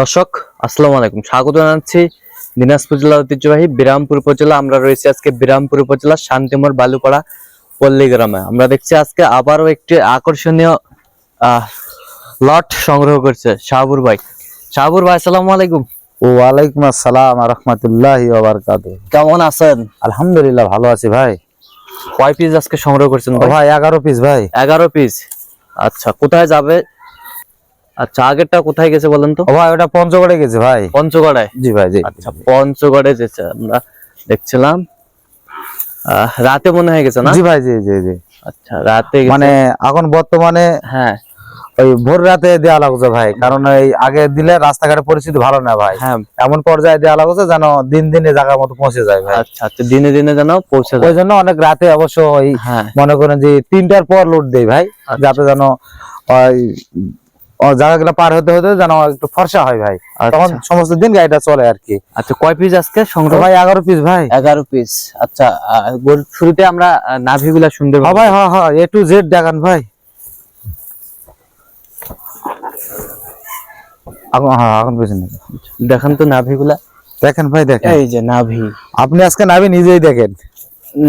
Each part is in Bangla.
দর্শক আসসালামু আলাইকুম। স্বাগত জানাচ্ছি দিনাজপুর জেলার ঐতিহ্যবাহী বিরামপুর উপজেলা। আমরা রয়েছি আজকে বিরামপুর উপজেলা শান্তিমোর বালুপাড়া পল্লী গ্রামে। আমরা দেখছি আজকে আবারও একটি আকর্ষণীয় লট সংগ্রহ করছে শাহবুর ভাই। শাহবুর ভাই আসসালামু আলাইকুম। ওয়ালাইকুম আসসালাম রহমতুল্লাহ কেমন আছেন? আলহামদুলিল্লাহ ভালো আছি ভাই। কয় পিস আজকে সংগ্রহ করছেন ভাই? এগারো পিস ভাই। এগারো পিস আচ্ছা কোথায় যাবে? আচ্ছা আগেরটা কোথায় গেছে বলেন তো? ভাই ওটা পঞ্চগড়ে গেছে ভাই। পঞ্চগড়ায়? জি ভাই জি। আচ্ছা পঞ্চগড়ে যেছে আমরা দেখছিলাম। রাতে মনে হয়ে গেছে না? জি ভাই জি জি জি। আচ্ছা রাতে মানে এখন বর্তমানে হ্যাঁ। ওই ভোর রাতে দেওয়া লাগছে ভাই কারণ ওই আগে দিলে রাস্তাঘাটের পরিস্থিতি ভালো না ভাই। হ্যাঁ। এমন পর্যায়ে দেওয়া লাগছে যেন দিন দিনে জায়গার মতো পৌঁছে যায় ভাই। আচ্ছা আচ্ছা দিনে দিনে যেন পৌঁছে যায়। ওই জন্য অনেক রাতে অবশ্য ওই হ্যাঁ। মনে করেন যে তিনটার পর লোড দেয় ভাই আচ্ছা। যাতে যেন ওই জায়গাগুলো পার হতে হতে যেন একটু ফর্সা হয় ভাই। তখন আচ্ছা সমস্ত দিন গাড়িটা চলে আর কি। আচ্ছা কয় পিস আজকে সংগ্রহ? ভাই এগারো পিস ভাই। এগারো পিস আচ্ছা শুরুতে আমরা আহ, নাভিগুলা সুন্দর হ্যাঁ ভাই হ্যাঁ হ্যাঁ এ টু জেড দেখান ভাই। হ্যাঁ দেখান তো নাভিগুলা। দেখেন ভাই দেখেন। এই যে নাভি। আপনি আজকে নাবি নিজেই দেখেন।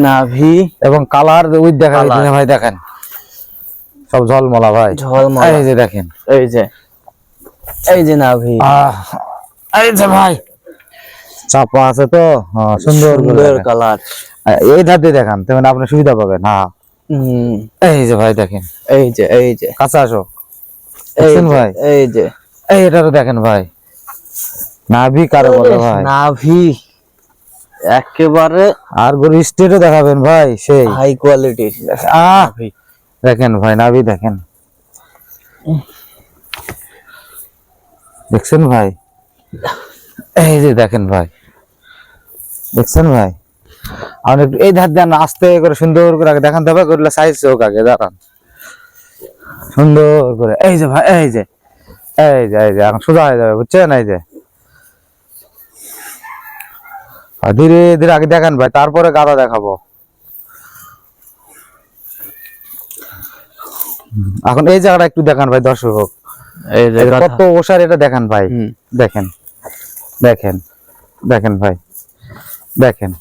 নাভি। এবং কালার উইথ দেখা ভাই দেখেন। সব ঝলমলা ভাই। ঝলমলা। এই যে দেখেন। এই যে। এই যে নাভি আহ, এই যে ভাই। চাপা আছে তো? হ্যাঁ, সুন্দর সুন্দর কালার। এই দিয়ে দেখান তেমন আপনি সুবিধা পাবেন হ্যাঁ। এই যে ভাই দেখেন। এই যে এই যে। কাঁচা আসো। ভাই? এই যে। এই এটারও দেখেন ভাই। নাভি কারে বলে ভাই। নাভি। একেবারে আর গরু স্টেটও দেখাবেন ভাই সেই। হাই কোয়ালিটির আহ নাভি। দেখেন ভাই, নাভি দেখেন। দেখছেন ভাই? এই যে দেখেন ভাই। দেখছেন ভাই? একটু এই ধার দেন, আস্তে করে সুন্দর করে আগে দেখান তবে করলে সাইজ হোক আগে, দাঁড়ান। সুন্দর করে, এই যে ভাই, এই যে এই যে এই যে, এখন সোজা হয়ে যাবে, বুঝছেন? এই যে। ধীরে ধীরে আগে দেখান ভাই, তারপরে গাদা দেখাবো। এখন এই জায়গাটা একটু দেখান ভাই দর্শক হোক। কত ওষার এটা দেখান ভাই। দেখেন দেখেন দেখেন ভাই দেখেন।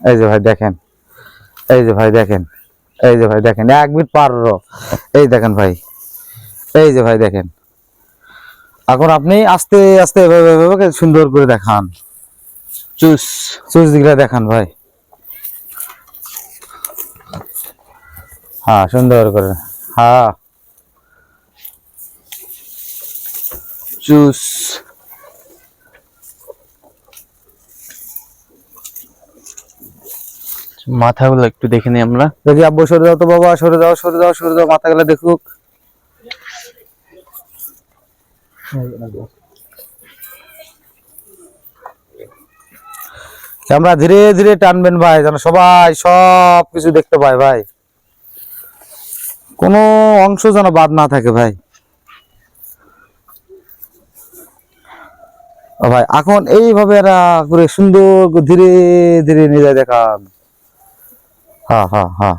এই যে ভাই দেখেন। এই যে ভাই দেখেন। এই যে ভাই দেখেন। এক মিনিট পার। এই দেখেন ভাই। এই যে ভাই দেখেন। এখন আপনি আস্তে আস্তে সুন্দর করে দেখান। চুস। চুস দিকটা দেখান ভাই। হ্যাঁ সুন্দর করে। হ্যাঁ। চুস মাথাগুলো একটু দেখে নিই আমরা। দেখি, আব্বু, সরে দাও তো বাবা, সরে দাও সরে দাও সরে দাও মাথা গেলে দেখুক। ক্যামেরা ধীরে ধীরে টানবেন ভাই, যেন সবাই সব কিছু দেখতে পায় ভাই। কোনো অংশ যেন বাদ না থাকে ভাই। ও ভাই এখন এইভাবে এরা করে সুন্দর ধীরে ধীরে নিয়ে যায় দেখান। হ্যাঁ হ্যাঁ হ্যাঁ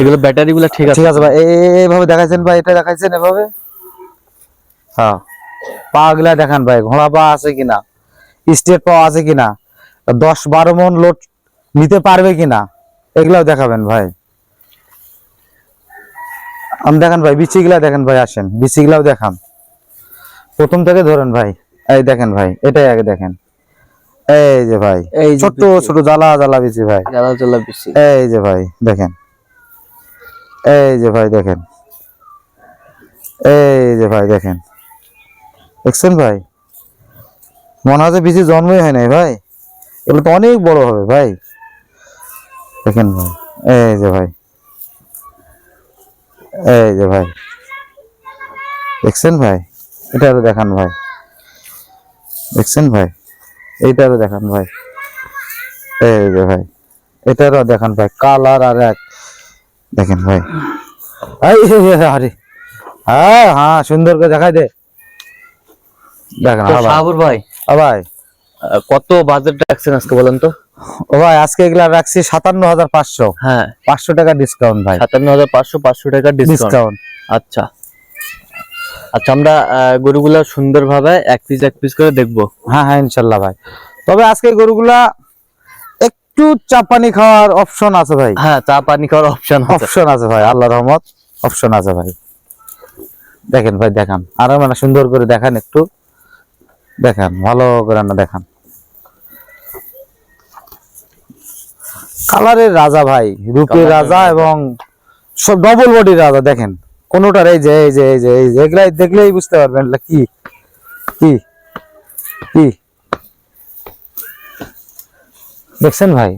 এগুলো ব্যাটারি গুলা ঠিক আছে? ঠিক আছে ভাই এই- এইভাবে দেখাইছেন ভাই এটা দেখাইছেন এভাবে? হ্যাঁ পা গুলা দেখান ভাই ঘোড়া পা আছে কিনা? স্টেট পা আছে কিনা? দশ বারো মন লোড নিতে পারবে কিনা? এগুলাও দেখাবেন ভাই। আমি দেখান ভাই বিচি গুলা দেখেন ভাই আসেন। বিচি গুলাও দেখান। প্রথম থেকে ধরেন ভাই। এই দেখেন ভাই এটাই আগে দেখেন। এই যে ভাই এই ছোট ছোট জ্বালা জ্বালা বিচি ভাই। জ্বালা এই যে ভাই দেখেন। এই যে ভাই দেখেন। এই যে ভাই দেখেন। দেখছেন ভাই? মনে হচ্ছে বেশি জন্মই হয় নাই ভাই। এগুলো তো অনেক বড় হবে ভাই। দেখেন ভাই, এই যে ভাই। এই যে ভাই। দেখছেন ভাই, এটা আরও দেখান ভাই। দেখছেন ভাই এইটারও দেখান ভাই। এই যে ভাই, এটা এটারও দেখান ভাই, কালার আর এক। দেখেন ভাই। আরে। হ্যাঁ হ্যাঁ সুন্দর করে দেখাই দে। দেখেন হ্যাঁ ভাই। ভাই। কত বাজেট রাখছেন আজকে বলেন তো? ও ভাই আজকে এগুলা রাখছি সাতান্ন হাজার পাঁচশো। হ্যাঁ। পাঁচশো টাকা ডিসকাউন্ট ভাই। সাতান্ন হাজার পাঁচশো পাঁচশো টাকা ডিসকাউন্ট আচ্ছা। আচ্ছা আমরা গরুগুলো সুন্দরভাবে এক পিস এক পিস করে দেখব। হ্যাঁ হ্যাঁ ইনশাল্লাহ ভাই। তবে আজকে গরুগুলা একটু চাপানি খাওয়ার অপশন আছে ভাই। হ্যাঁ চা পানি খাওয়ার অপশন অপশন আছে ভাই আল্লাহ রহমত। অপশন আছে ভাই। দেখেন ভাই দেখান। আরও মানে সুন্দর করে দেখান একটু। দেখান ভালো করে না দেখান। কালারের রাজা ভাই রূপের রাজা। এবং সব ডবল বডির রাজা দেখেন। কোনোটার এই যে এই যে এই যে এই যে এগুলাই দেখলেই বুঝতে পারবেন কি কি কি। দেখছেন ভাই?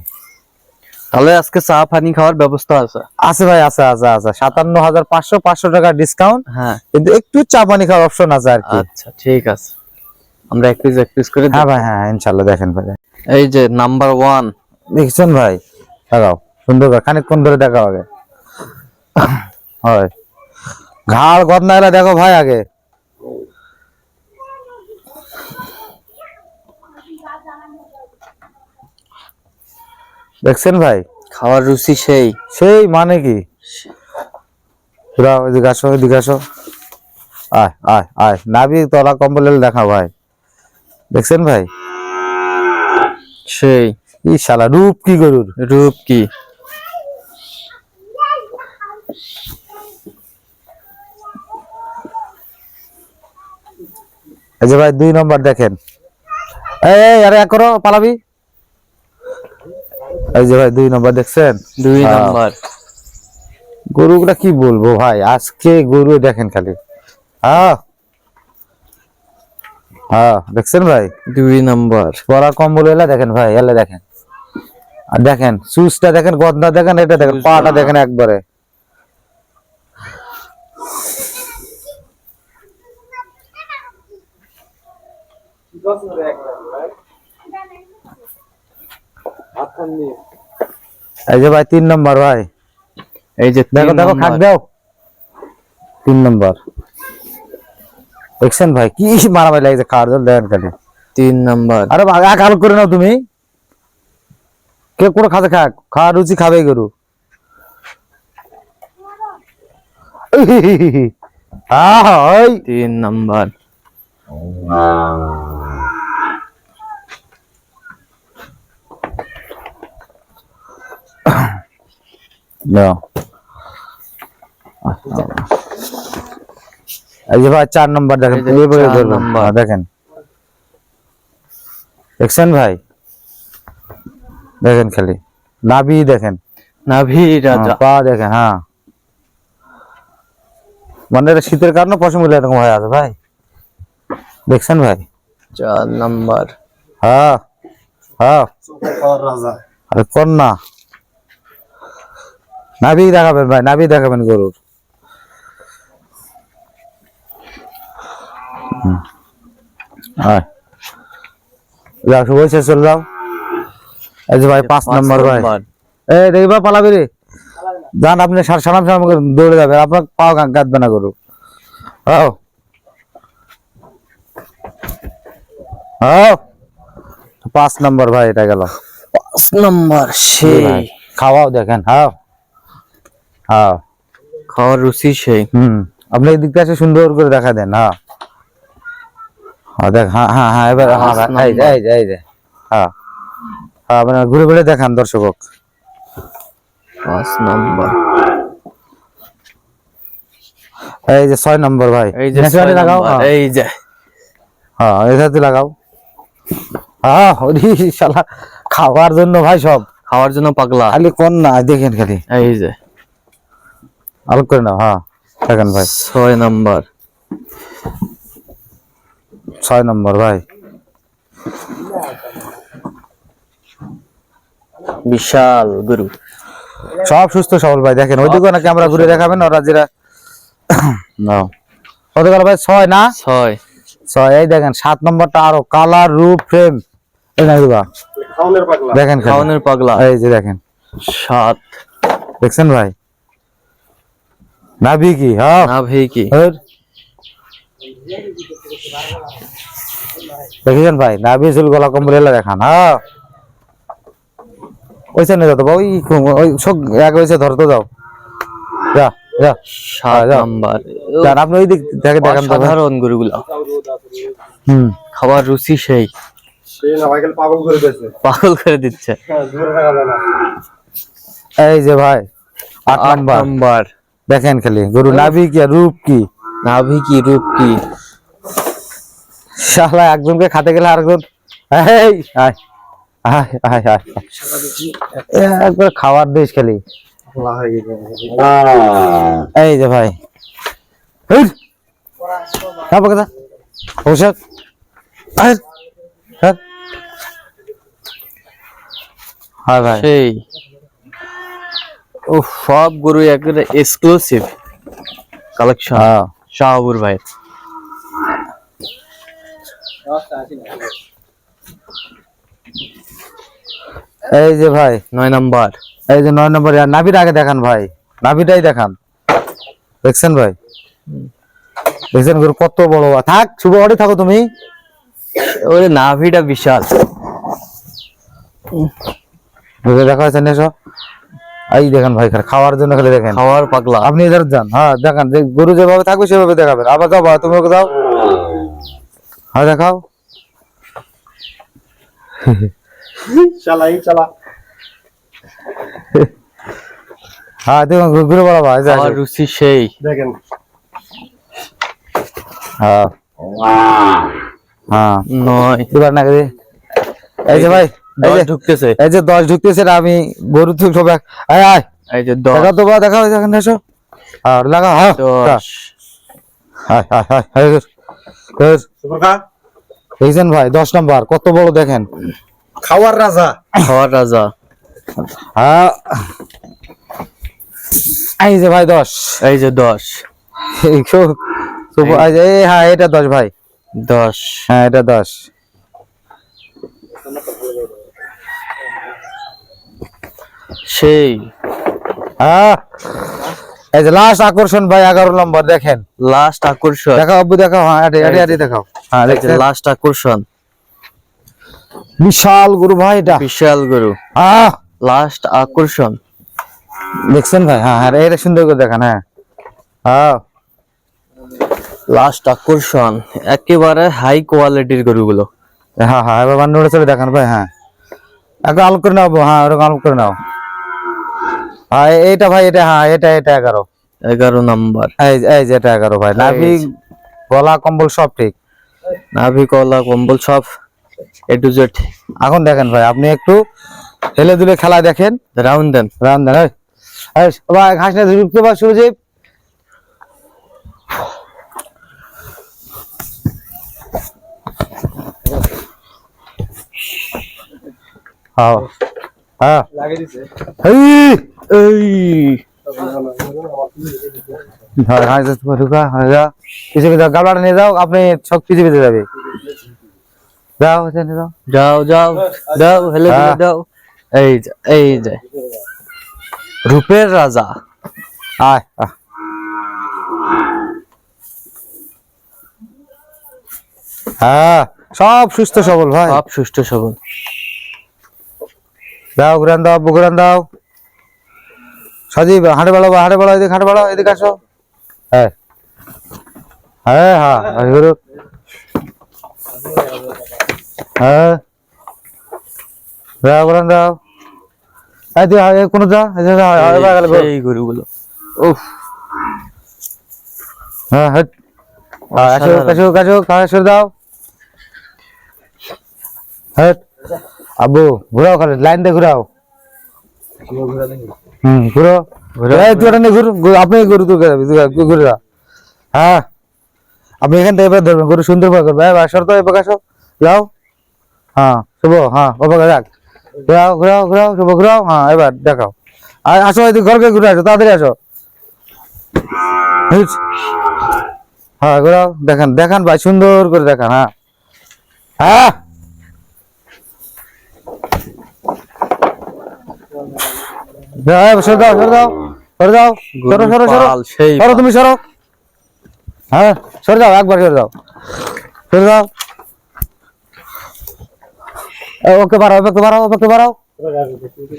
তাহলে আজকে চা পানি খাওয়ার ব্যবস্থা আছে। আছে ভাই আছে আছে আছে। সাতান্ন হাজার পাঁচশো পাঁচশো টাকা ডিসকাউন্ট হ্যাঁ। কিন্তু একটু চা পানি খাওয়ার অপশন আছে আর কি। আচ্ছা ঠিক আছে। আমরা এক পিস এক পিস করে হ্যাঁ ভাই হ্যাঁ ইনশাল্লাহ দেখেন ভাই। এই যে নাম্বার ওয়ান দেখছেন ভাই? দেখাও সুন্দর করে খানিকক্ষণ ধরে দেখাও আগে। হয়। ঘাড় গদনা এলা দেখো ভাই আগে। দেখছেন ভাই? খাওয়ার রুচি সেই। সেই মানে কি? আসো এদিকে আসো। আয় আয় আয়। নাবি তলা কম্বল দেখা ভাই। দেখছেন ভাই? সেই। ই শালা রূপ কি গরুর? রূপ কি? এই যে ভাই দুই নম্বর দেখেন। এই আরে এক করো পালাবি। এই যে ভাই দুই নম্বর দেখছেন? দুই হ্যাঁ। নাম্বার। গরুগুলা কি বলব ভাই আজকে গরু দেখেন খালি। হ্যাঁ। হ্যাঁ দেখছেন ভাই? দুই নাম্বার। পরা কম্বল এলা দেখেন ভাই এলা দেখেন। আর দেখেন সুসটা দেখেন গদনা দেখেন এটা দেখেন পাটা দেখেন একবারে। এই যে ভাই তিন নম্বর ভাই। এই যে দেখো দেখো খাক দাও। তিন নম্বর। দেখছেন ভাই? কি মারামারি লাগছে খাওয়ার জল দেখেন খালি। তিন নাম্বার। আরে এক আলো করে নাও তুমি। কে করে খাতে খাক? খাওয়ার রুচি খাবে গরু। তিন নাম্বার। নাও। এই যে ভাই চার নম্বর দেখেন এই এইভাবে ধরবেন। হ্যাঁ, দেখেন। দেখছেন ভাই? দেখেন খালি। নাভি দেখেন। নাভি রাজা। হ্যাঁ, পা দেখেন হ্যাঁ। মানে শীতের কারণে পশমগুলো এরকম হয়ে আছে ভাই। দেখছেন ভাই? চার নাম্বার। হ্যাঁ হ্যাঁ। আরে কোন না নাভি দেখাবেন ভাই নাভি দেখাবেন গরুর। আয়। যাও শুভ শেষ যাও এই যে ভাই পাঁচ নম্বর ভাই। এই দেখবা পালাবি রে যান আপনি সা- সালাম সালাম দৌড়ে যাবে। আপনার পাও না গরু হ্যাঁ হ্যাঁ পাঁচ নম্বর ভাই এটা গেল। পাঁচ নাম্বার সেই। খাওয়াও দেখেন হ্যাঁ হ্যাঁ খাওয়ার রুচি সেই। হুম। আপনি এই দিকটা সুন্দর করে দেখা দেন হ্যাঁ দেখ হ্যাঁ হ্যাঁ হ্যাঁ এবার হ্যাঁ এই যে এই যে এই যে। হ্যাঁ হ্যাঁ মানে ঘুরে ঘুরে দেখান দর্শক পাঁচ নাম্বার। এই যে ছয় নম্বর ভাই। এই যে নেচুরালি লাগাও হ্যাঁ। এই যে। হ্যাঁ এটাতে লাগাও। হ্যাঁ শালা খাওয়ার জন্য ভাই সব। খাওয়ার জন্য পাগলা। খালি কোন না দেখেন খালি। এই যে। আলোক করে নাও হ্যাঁ দেখেন ভাই। ছয় নাম্বার। ছয় নম্বর ভাই। বিশাল গরু। সব সুস্থ সবল ভাই। দেখেন ওইদিকে না ক্যামেরা ঘুরে দেখাবেন ওরা যেটা কত গেল ভাই? ছয় না? ছয়। ছয়। এই দেখেন সাত নম্বরটা আরও কালার রূপ ফ্রেম। না দেখেন। খাওয়ানোর পাগলা। এই যে দেখেন। সাত। দেখছেন ভাই? নাভি কি হ্যাঁ? না ভাই কি। দেখেছেন ভাই? নাভি চুল গলা কম্বল এলা দেখান হ্যাঁ ওই সামনে যাও তো বা, ওই ওই সব এক হয়েছে ধরতে যাও। যা যা নাম্বার। যান, আপনি ওই দিক থেকে দেখান। সাধারণ গরুগুলো। হুম। খাবার রুচি সেই। সেই না ভাইকেল পাগল করে দিয়েছে। পাগল করে দিচ্ছে। এই যে ভাই আট আট নাম্বার। দেখেন খালি গরু নাভি কি আর রূপ কি? নাভি কি রূপ কি? শালা একজনকে খাতে গেলে আরেকজন এই আয় আয় আয় আয়। একবার খাওয়ার দেশ খালি। এই যে ভাই। পোশাক হ্যাঁ সেই। ও সব গরু একেবারে এক্সক্লুসিভ কালেকশন হ্যাঁ। শাহবুর ভাই। এই যে ভাই, নয় নাম্বার। এই যে নয় নম্বর নাভিটা আগে দেখান ভাই। নাভিটাই দেখান। দেখছেন ভাই? দেখছেন কত বড় থাক, শুভ অডি থাকো তুমি। ওরে নাভিটা বিশাল। দেখা হয়েছে নেশো এই দেখেন ভাই খাওয়ার জন্য খালি দেখেন। খাওয়ার পাগলা। আপনি এদের যান হ্যাঁ দেখান যে গরু যেভাবে থাকবে সেভাবে দেখাবেন। আবার যাও ভাই, তুমি ওকে দাও। হ্যাঁ দেখাও। চালাই চালা। হ্যাঁ দেখুন ঘুরে বড় ভাই খাওয়ার রুচি সেই। দেখেন। হ্যাঁ। হ্যাঁ। নয়। এবার না এই যে ভাই ঢুকতেছে। এই যে দশ ঢুকতেছে না আমি গরু তো সব এই যে দেখা তো দেখা হয়েছে এখানে এসো। আর লাগা হ্যাঁ হায় হায় হায় হায় হায় দেখছেন ভাই দশ নম্বর কত বড় দেখেন। খাওয়ার রাজা। খাওয়ার রাজা। হ্যাঁ। এই যে ভাই দশ। এই যে দশ। এই খুব এই যে, এই হ্যাঁ এটা দশ ভাই। দশ। হ্যাঁ এটা দশ। সেই। হ্যাঁ এই যে লাস্ট আকর্ষণ ভাই এগারো নম্বর দেখেন। লাস্ট আকর্ষণ। দেখাও আব্বু দেখাও হ্যাঁ দেখাও। হ্যাঁ লাস্ট আকর্ষণ। বিশাল গরু ভাই এটা। বিশাল গরু। হ্যাঁ লাস্ট আকর্ষণ। দেখছেন ভাই? হ্যাঁ হ্যাঁ এটা সুন্দর করে দেখান হ্যাঁ। হ্যাঁ লাস্ট আকর্ষণ। একেবারে হাই কোয়ালিটির গরুগুলো। হ্যাঁ হ্যাঁ এবার চলে দেখান ভাই হ্যাঁ। একটু আলোক করে নাও হ্যাঁ ওরকম আলোক করে নাও। হ্যাঁ এ- এইটা ভাই এটা হ্যাঁ এটা এটা এগারো। এগারো নাম্বার। এই যে- এটা এগারো ভাই। নাভি গলা কম্বল সব ঠিক? নাভি কলা কম্বল সব এ টু জেড এখন দেখেন ভাই আপনি একটু হেলে দুলে খেলা দেখেন। রাউন্ড দেন। রাম দেন ভাই ঘাস না ঢুকতে পার সুরজিৎ। হ্যাঁ। হ্যাঁ। লাগিয়ে দিছে। এই। হ্যাঁ হ্যাঁ যা, তুমি ঢুকা যা। পিছিয়ে পিছিয়ে গাবলাটা নিয়ে যাও আপনি সব পিছিয়ে পিছিয়ে যাবে। যাও এখানে যাও। যাও যাও দাও হেলে। দাও এই এই যে। রূপের রাজা। আয় আহ। হ্যাঁ সব সুস্থ সবল ভাই। সব সুস্থ সবল। দাও ঘুরান দাও আব্বু ঘুরান দাও। সজীব হাঁটে বেড়াবো হাঁটে বেড়াও এদিকে হাঁটে বেড়াও এদিকে আসো। হ্যাঁ। হ্যাঁ হ্যাঁ হ্যাঁ। হ্যাঁ কোনো যা এই গরুগুলো। উফ। হ্যাঁ হ্যাঁ হ্যাঁ, আসো অসাধারণ। আসো আসো খাওয়া শুরু দাও হ্যাঁ আব্বু ঘুরাও খালি লাইন দিয়ে ঘুরাও। হুম ঘুরো। তুই নিয়ে ঘুর আপনি গরু তুই ঘুরে হ্যাঁ আপনি এখান থেকে এবার ধরবেন গরু সুন্দর ভাবে করবে এবার সর তো এবার আসো। যাও। হ্যাঁ শুভ হ্যাঁ ওপর যাক। ঘুরাও ঘুরাও ঘুরাও শুভ ঘুরাও। হ্যাঁ এবার দেখাও। আর আসো এদিকে ঘরকে ঘুরে আসো তাড়াতাড়ি আসো। হ্যাঁ ঘুরাও দেখান দেখান ভাই সুন্দর করে দেখান হ্যাঁ। হ্যাঁ। হ্যাঁ, সরে দাও সরে দাও সরে দাও সরো সরো সরো। সরো তুমি সরো। হ্যাঁ সরে দাও একবার সরে দাও। সরে দাও। ওকে বাড়াও ওকে বাড়াও ওকে বাড়াও।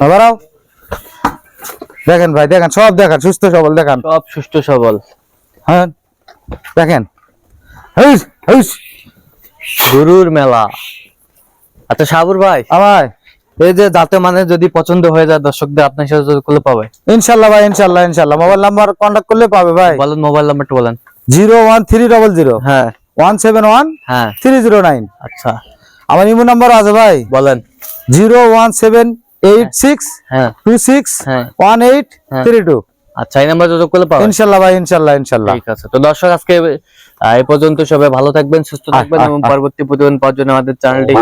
বাড়াও। দেখেন ভাই দেখেন সব দেখেন সুস্থ সবল দেখেন। সব সুস্থ সবল। হ্যাঁ দেখেন। গরুর মেলা। আচ্ছা সাবুর ভাই। আমার এই যে যাতে মানে যদি পছন্দ হয়ে যায় দর্শকদের আপনার সাথে যোগাযোগ করলে পাবে? ইনশাল্লাহ ভাই ইনশাল্লাহ ইনশাল্লাহ মোবাইল নাম্বার কন্ট্যাক্ট করলে পাবে ভাই। বলেন মোবাইল নাম্বারটা বলেন। Zero one three double zero. হ্যাঁ। ওয়ান সেভেন ওয়ান হ্যাঁ। Three zero nine. আচ্ছা। আমার ইমো নাম্বার আছে ভাই। বলেন। Zero one seven eight six হ্যাঁ। টু সিক্স হ্যাঁ। One eight. Three two. আচ্ছা এই নাম্বার যোগাযোগ করলে পাবেন। ইনশাল্লাহ ভাই ইনশাল্লাহ ইনশাল্লাহ। ঠিক আছে। তো দর্শক আজকে এই পর্যন্ত সবাই ভালো থাকবেন সুস্থ থাকবেন এবং পরবর্তী প্রতিদিন পাওয়ার জন্য আমাদের চ্যানেলটি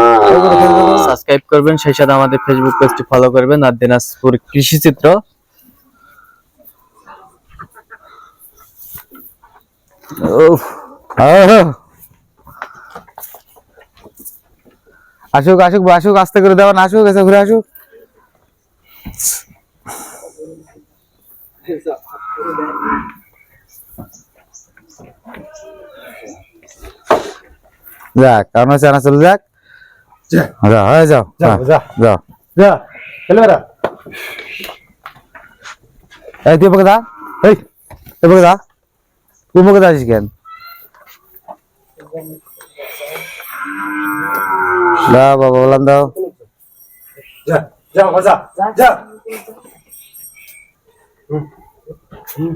সাবস্ক্রাইব করবেন সেই সাথে আমাদের ফেসবুক পেজটি ফলো করবেন আর দিনাজপুর কৃষি চিত্র। আসুক আসুক ভাই, আসুক আস্তে করে দেওয়ান আসুক এসে ঘুরে আসুক। যাক কারণ হচ্ছে না চলে যাক যা যাও হয়ে যাও যাও, হ্যাঁ, যা। যাও যা খেলে বেড়া এই তুই পকে দা এই তুই পকে দা তুই পকে দা কেন দাও বাবা বললাম দাও যা যা মজা যা হুম। হুম।